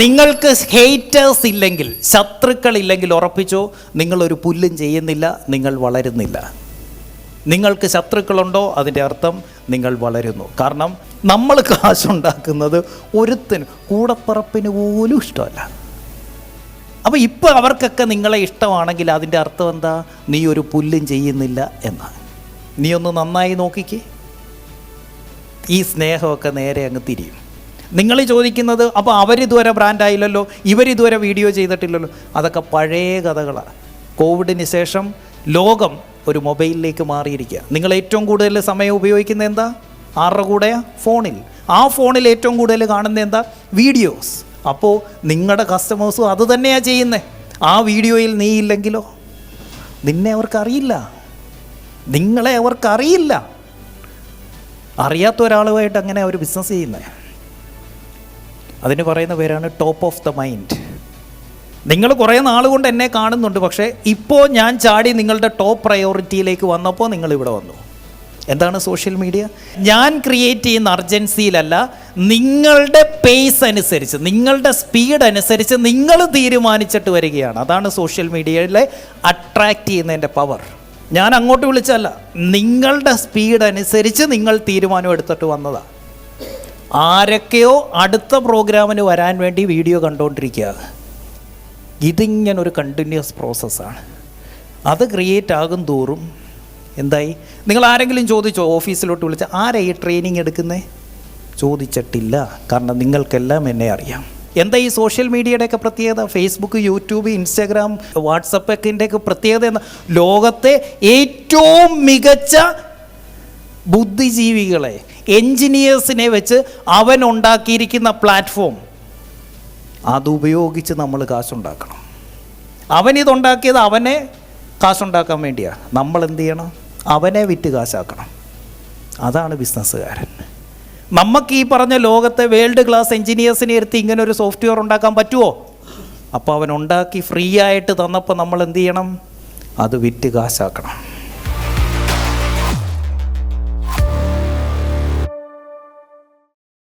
നിങ്ങൾക്ക് ഹേറ്റേഴ്സ് ഇല്ലെങ്കിൽ ശത്രുക്കൾ ഇല്ലെങ്കിൽ ഉറപ്പിച്ചോ നിങ്ങളൊരു പുല്ലും ചെയ്യുന്നില്ല നിങ്ങൾ വളരുന്നില്ല. നിങ്ങൾക്ക് ശത്രുക്കളുണ്ടോ അതിന്റെ അർത്ഥം നിങ്ങൾ വളരുന്നു. കാരണം നമ്മൾ കാശുണ്ടാക്കുന്നത് ഒരുത്തിനും കൂടപ്പറപ്പിന് പോലും ഇഷ്ടമല്ല. അപ്പോൾ ഇപ്പോൾ അവർക്കൊക്കെ നിങ്ങളെ ഇഷ്ടമാണെങ്കിൽ അതിന്റെ അർത്ഥം എന്താ? നീ ഒരു പുല്ലും ചെയ്യുന്നില്ല എന്നാണ് നീ ഒന്ന് നന്നായി നോക്കിക്കേ. ഈ സ്നേഹമൊക്കെ നേരെ അങ്ങ് തിരിയും. നിങ്ങൾ ചോദിക്കുന്നത് അപ്പോൾ അവരിതുവരെ ബ്രാൻഡായില്ലല്ലോ ഇവരിതുവരെ വീഡിയോ ചെയ്തിട്ടില്ലല്ലോ? അതൊക്കെ പഴയ കഥകളാണ്. കോവിഡിന് ശേഷം ലോകം ഒരു മൊബൈലിലേക്ക് മാറിയിരിക്കുക. നിങ്ങൾ ഏറ്റവും കൂടുതൽ സമയം ഉപയോഗിക്കുന്നത് എന്താ? ആരുടെ കൂടെയാ? ഫോണിൽ. ആ ഫോണിൽ ഏറ്റവും കൂടുതൽ കാണുന്നത് എന്താ? വീഡിയോസ് അപ്പോൾ നിങ്ങളുടെ കസ്റ്റമേഴ്സും അത് തന്നെയാണ് ചെയ്യുന്നത് ആ വീഡിയോയിൽ നീ ഇല്ലെങ്കിലോ? നിന്നെ അവർക്കറിയില്ല നിങ്ങളെ അവർക്കറിയില്ല അറിയാത്ത ഒരാളുമായിട്ട് അങ്ങനെ അവർ ബിസിനസ് ചെയ്യുന്നത് അതിന് പറയുന്ന പേരാണ് ടോപ്പ് ഓഫ് ദ മൈൻഡ് നിങ്ങൾ കുറേ നാൾ കൊണ്ട് എന്നെ കാണുന്നുണ്ട് പക്ഷേ ഇപ്പോൾ ഞാൻ ചാടി നിങ്ങളുടെ ടോപ്പ് പ്രയോറിറ്റിയിലേക്ക് വന്നപ്പോൾ നിങ്ങൾ ഇവിടെ വന്നു. എന്താണ് സോഷ്യൽ മീഡിയ ഞാൻ ക്രിയേറ്റ് ചെയ്യുന്ന അർജൻസിയിലല്ല നിങ്ങളുടെ പേസ് അനുസരിച്ച് നിങ്ങളുടെ സ്പീഡ് അനുസരിച്ച് നിങ്ങൾ തീരുമാനിച്ചിട്ട് വരികയാണ്. അതാണ് സോഷ്യൽ മീഡിയയിലെ അട്രാക്റ്റ് ചെയ്യുന്നതിന്റെ പവർ ഞാൻ അങ്ങോട്ട് വിളിച്ചല്ല നിങ്ങളുടെ സ്പീഡ് അനുസരിച്ച് നിങ്ങൾ തീരുമാനം എടുത്തിട്ട് വന്നതാണ് ആരൊക്കെയോ അടുത്ത പ്രോഗ്രാമിന് വരാൻ വേണ്ടി വീഡിയോ കണ്ടുകൊണ്ടിരിക്കുക ഇതിങ്ങനെ ഒരു കണ്ടിന്യൂസ് പ്രോസസ്സാണ് അത് ക്രിയേറ്റ് ആകും തോറും എന്തായി? നിങ്ങൾ ആരെങ്കിലും ചോദിച്ചോ ഓഫീസിലോട്ട് വിളിച്ച ആരാ ഈ ട്രെയിനിങ് എടുക്കുന്നേ? ചോദിച്ചിട്ടില്ല. കാരണം നിങ്ങൾക്കെല്ലാം എന്നെ അറിയാം. എന്താ ഈ സോഷ്യൽ മീഡിയയുടെയൊക്കെ പ്രത്യേകത? ഫേസ്ബുക്ക് യൂട്യൂബ് ഇൻസ്റ്റാഗ്രാം വാട്സപ്പൊക്കെ പ്രത്യേകത എന്താ? ലോകത്തെ ഏറ്റവും മികച്ച ബുദ്ധിജീവികളെ എൻജിനീയേഴ്സിനെ വെച്ച് അവൻ ഉണ്ടാക്കിയിരിക്കുന്ന പ്ലാറ്റ്ഫോം. അതുപയോഗിച്ച് നമ്മൾ കാശുണ്ടാക്കണം. അവൻ ഇതുണ്ടാക്കിയത് അവനെ കാശുണ്ടാക്കാൻ വേണ്ടിയാണ് നമ്മൾ എന്ത് ചെയ്യണം? അവനെ വിറ്റ് കാശാക്കണം. അതാണ് ബിസിനസ്സുകാരൻ. നമുക്ക് ഈ പറഞ്ഞ ലോകത്തെ വേൾഡ് ക്ലാസ് എൻജിനീയേഴ്സിനെ എടുത്ത് ഇങ്ങനെ ഒരു സോഫ്റ്റ്വെയർ ഉണ്ടാക്കാൻ പറ്റുമോ അപ്പോൾ അവൻ ഉണ്ടാക്കി ഫ്രീ ആയിട്ട് തന്നപ്പോൾ നമ്മൾ എന്ത് ചെയ്യണം? അത് വിറ്റ് കാശാക്കണം.